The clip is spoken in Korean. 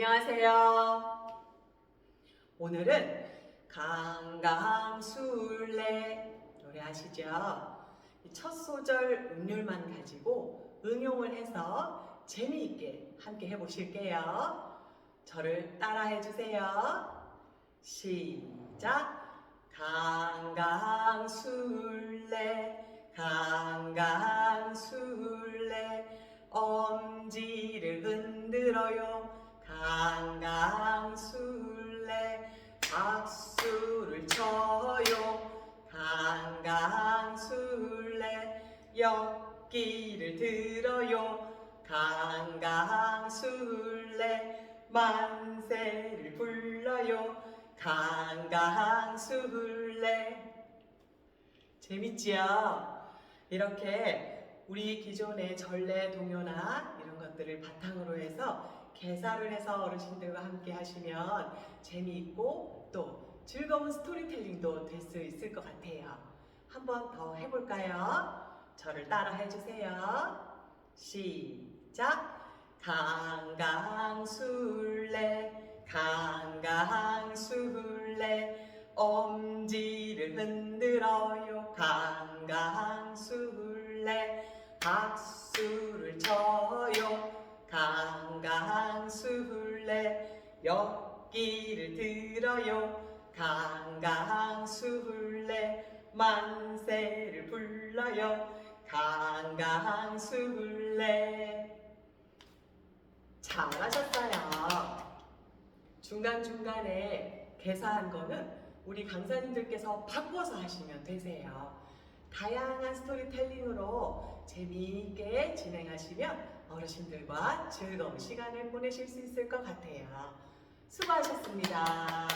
안녕하세요. 오늘은 강강술래 노래 아시죠? 이첫 소절 음률만 가지고 응용을 해서 재미있게 함께 해보실게요. 저를 따라해 주세요. 시작. 강강술래 강강술래 엄지를 흔들어요 엿기를 들어요 강강술래 만세를 불러요 강강술래 재밌지요? 이렇게 우리 기존의 전래 동요나 이런 것들을 바탕으로 해서 개사를 해서 어르신들과 함께 하시면 재미있고 또 즐거운 스토리텔링도 될 수 있을 것 같아요. 한번 더 해볼까요? 저를 따라 해주세요. 시작! 강강술래 강강술래 엄지를 흔들어요 강강술래 박수를 쳐요 강강술래 엿기를 들어요 강강술래 만세를 불러요 강강술래 잘하셨어요. 중간중간에 개사한 거는 우리 강사님들께서 바꿔서 하시면 되세요. 다양한 스토리텔링으로 재미있게 진행하시면 어르신들과 즐거운 시간을 보내실 수 있을 것 같아요. 수고하셨습니다.